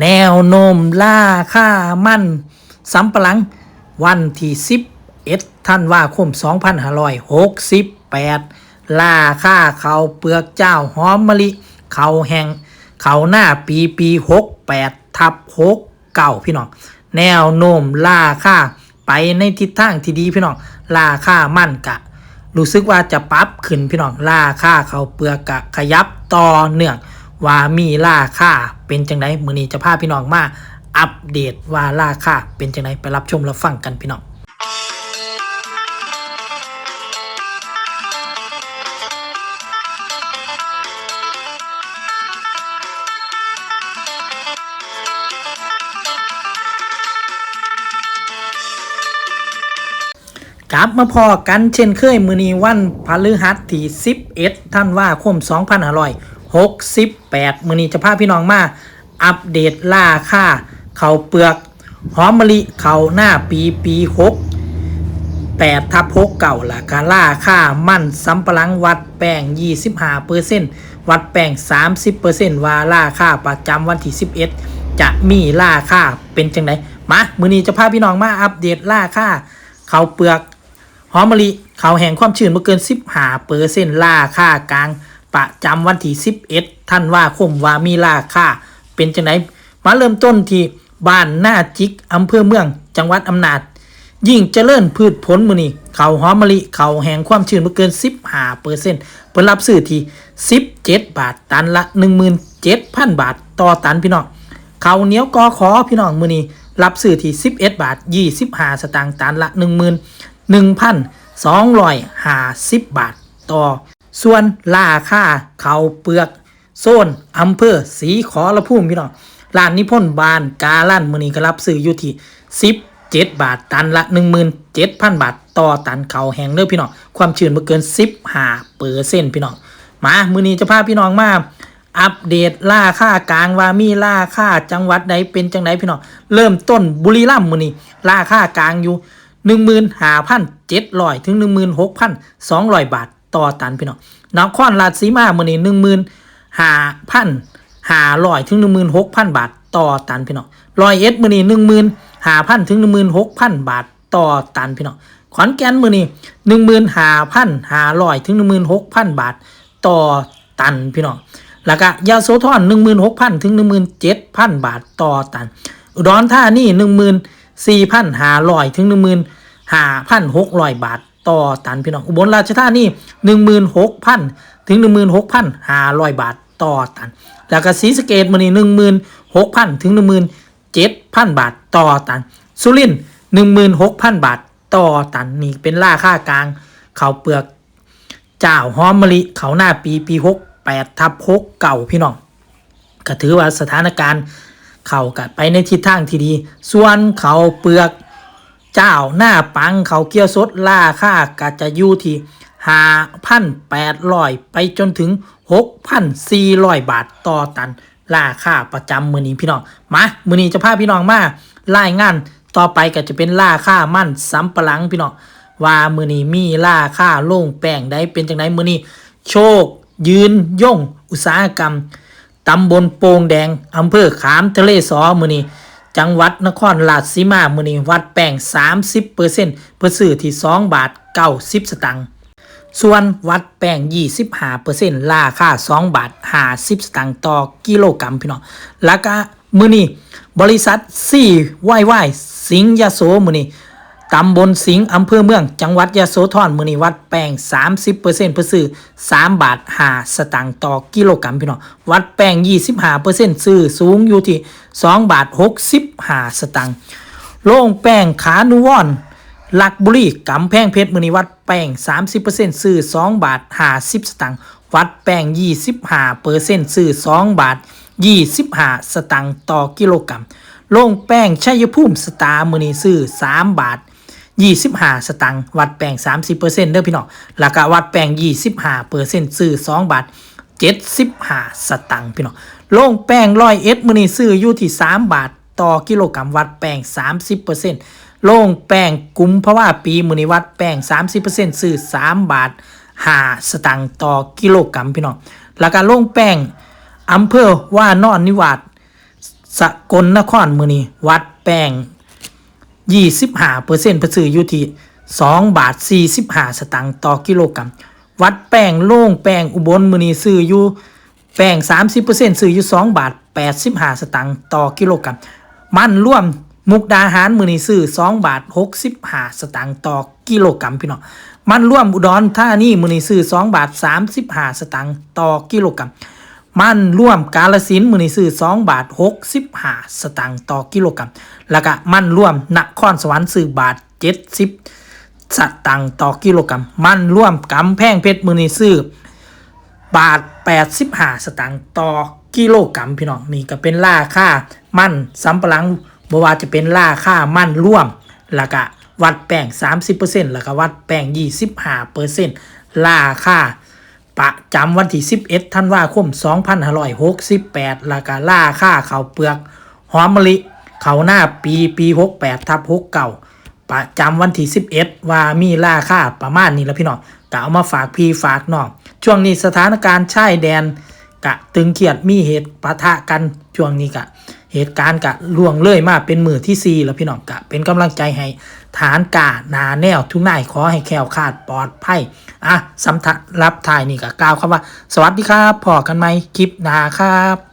แนวโน้มล่าค่ามั่นสำปะหลัง วันที่11ธันว่าคม 2568 ล่าค่าเขาเปลือกเจ้าหอมมะลิ เขาแห้งเขาหน้าปีปี 68 ทับ6เก่าพี่น้อง แนวโน้มล่าค่าไปในทิศทางที่ดีพี่น้องล่าค่ามั่นกะ รู้สึกว่าจะปรับขึ้นพี่น้องราค่าเขาเปลือกกะขยับต่อเนื่อง ว่ามีราคาเป็นจังไดมื้อนี้จะพาพี่น้องมาอัปเดตว่าราคาเป็นจังไดไปรับชมรับฟังกันพี่น้องกลับมาพอกันเช่นเคยมือนีวันพฤหัสที่11ท่านว่าคม 68มือนี้จะพาพี่น้องมา อัปเดตราค่าเข่าเปลือกหอมมะลิเข่าหน้าปีปี6 8ทับ6เก่าละกาล่าค่ามั่นสำปะหลังวัดแป้ง25%วัดแป้ง30%ว่าราค่าประจำวันที่11 จะมีราค่าเป็นจังไดมามือนี้จะพาพี่น้องมาอัปเดตราค่าเข่าเปลือกหอมมะลิเขาแห่งความชื้นบ่เกิน 15เปอร์เซ็นต์ราค่ากลาง ประจำวันที่11ท่านว่าคมว่ามีราคาเป็นจังไดมาเริ่มต้นที่บ้านหน้าจิกอำเภอเมือง จังหวัดอำนาจ ยิ่งเจริญพืชผลมือนี้เขาวหอมมะลิเขาวแห่งความชื้นบ่เกิน 15เปอร์เซ็นต์ผลรับซื้อที่17 บาท ตันละ 17,000 บาท ต่อตันพี่น้องเขาวเหนียวกอขอพี่น้องมือนี้รับซื้อที่ 11 บาท 25 สตางค์ตันละ 11,250 บาทต่อ ส่วนราค่าเขาเปลือก โซนอำเภอศรีขอระพุ่มพี่น้องร้านนิพนธ์บานกาลั่นมือนี้ก็รับซื้ออยู่ที่17บาทตันละ17,000บาทต่อตันเขาแห้งเด้อพี่น้องความชื้นบ่เกิน15เปอร์เซ็นต์พี่น้องมามือนี้จะพาพี่น้องมาอัปเดตราค่ากลางว่ามีราค่าจังหวัดใดเป็นจังไดพี่น้องเริ่มต้นบุรีรัมย์มือนี้ราค่ากลางอยู่15,700ถึง16,200บาท ต่อตันพี่น้องนครราชสีมาเมื่อนี้หนึ่งหมื่นห้าพันห้าร้อยถึงหนึ่งหมื่นหกพันบาทต่อตันพี่น้องลอยเอ็ดมื่อนี้หนึ่งหมื่นห้าพันถึงหนึ่งหมื่นหกพันบาทต่อตันพี่น้องขอนแก่นมือนี่หนึ่งหมื่นห้าพันห้าร้อยถึงหนึ่งหมื่นหกพันบาทต่อตันพี่น้อง แล้วก็ยาโซทอนหนึ่งหมื่นหกพันถึงหนึ่งหมื่นเจ็ดพันบาทต่อตันร้อนท่านี่หนึ่งหมื่นสี่พันห้าร้อยถึงหนึ่งหมื่นห้าพันหกร้อยบาท ต่อตันพี่น้องอุบลราชธานี16,000 ถึง 16,500 บาทต่อตัน แล้วก็ศรีสะเกษมื้อนี้16,000 ถึง 17,000 บาทต่อตัน สุรินทร์16,000 บาทต่อตันนี่เป็นราคากลางข้าวเปลือกเจ้าหอมมะลิเขาหน้าปีปีหกแปดทับหกเก่าพี่น้องก็ถือว่าสถานการณ์เขากัไปในทิศทางที่ดี ส่วนเขาเปลือก เจ้าหน้าปังเขาเกียวสดราคาก็จะอยู่ที่ห้าพันแปดร้อยไปจนถึงหกพันสี่ร้อยบาทต่อตันราคาประจำมือนี้พี่น้องมามือนี้จะพาพี่น้องมารายงานต่อไปก็จะเป็นราคามั่นสำปะหลังพี่น้องว่ามือนี้มีราคาโล่งแป้งได้เป็นจังไดมือนี้โชค ยืนย่งอุตสาหกรรมตำบลโป่งแดงอำเภอขามทะเลสอมือนี้ จังหวัดนครราชสีมามือนี้วัดแป้ง 30%เปอร์เซ็นต์เพื่อซื้อที่ 2 บาท 90 สตังค์ส่วนวัดแป้ง 25%ราคา 2 บาท 50 สตางค์ต่อกิโลกรัมพี่น้องแล้วก็มือนี้บริษัทซี่วายวายสิงห์ยโสมือนี้ ตำบลสิงห์อำเภอเมือง จังหวัดยะโสธรมือนี้วัดแป้ง 30%เพื่อซื้อ3บาท5สตางค์ต่อกิโลกรัมพี่น้องวัดแป้ง 25%ซื้อสูงอยู่ที่2บาท65สตางค์โล่งแป้งขานุวอนหลักบุรีกำแพงเพชรมือนี้วัดแป้ง 30%ซื้อ2บาท50สตางค์วัดแป้ง 25%ซื้อ2บาท25สตางค์ต่อกิโลกรัมโล่งแป้งชัยภูมิสตาร์มือนี้ซื้อ3บาท 25 สตางค์วัดแป้ง30%เด้อพี่น้องแล้วก็วัดแป้ง25%ซื้อ 2 บาท 75 สตางค์พี่น้องโล่งแป้งร้อยเอ็ดมือนี้ซื้ออยู่ที่ 3 บาทต่อกิโลกรัมวัดแป้ง 30%โล่งแป้งกุมเพราะว่าปีมือนี้วัดแป้ง 30%ซื้อ 3 บาท 5 สตางค์ต่อกิโลกรัมพี่น้องแล้วก็โล่งแป้งอำเภอว่านอนนิวาสสกลนครมือนี้วัดแป้ง ยี่สิบห้าเปอร์เซ็นต์ซื้ออยู่ที่สองบาทสี่สิบห้าสตางค์ต่อกิโลกรัม วัดแป้งโล่งแป้งอุบลมือนี้ซื้ออยู่แป้งสามสิบเปอร์เซ็นต์ซื้ออยู่สองบาทแปดสิบห้าสตางค์ต่อกิโลกรัม มันร่วมมุกดาหารมือนี้ซื้อสองบาทหกสิบห้าสตางค์ต่อกิโลกรัมพี่น้องมันร่วมอุดรธานีมือนี้ซื้อสองบาทสามสิบห้าสตางค์ต่อกิโลกรัม มันร่วมกาลสินมือนี้ซื้อ2บาท65 สตางค์ต่อกิโลกรัม แล้วก็มันร่วมนครสวรรค์ซื้อบาท 70 สตางค์ต่อกิโลกรัม มันร่วมกำแพงเพชรมือนี้ซื้อบาท 85 สตางค์ต่อกิโลกรัมพี่น้องนี่ก็เป็นราคามันสำปะหลังบ่ว่าจะเป็นราคามันร่วมแล้วก็วัดแป้ง 30%แล้วก็วัดแป้ง 25%ราคา ประจำวันที่ 11ธันวาคม 2568ล้วก็ล่าค่าข้าวเปลือก หอมมะลิเขาหน้าปีปี 68ทับ69 ประจำวันที่ 11 ว่ามีล่าค่าประมาณนี้แล้วพี่น้องก็เอามาฝากพี่ฝากน้อง ช่วงนี้สถานการณ์ชายแดนกะตึงเครียดมีเหตุปะทะกันช่วงนี้กะ เหตุการณ์กะล่วงเลยมาเป็นมือที่ 4 แล้วพี่น้องกะเป็นกำลังใจให้ฐานกาหนาแนวทุกนายขอให้แคล้วคลาดปลอดภัยอะสำทับรับถ่ายนี่กะกล่าวคำว่า สวัสดีครับพอกันไหมคลิปหนาครับ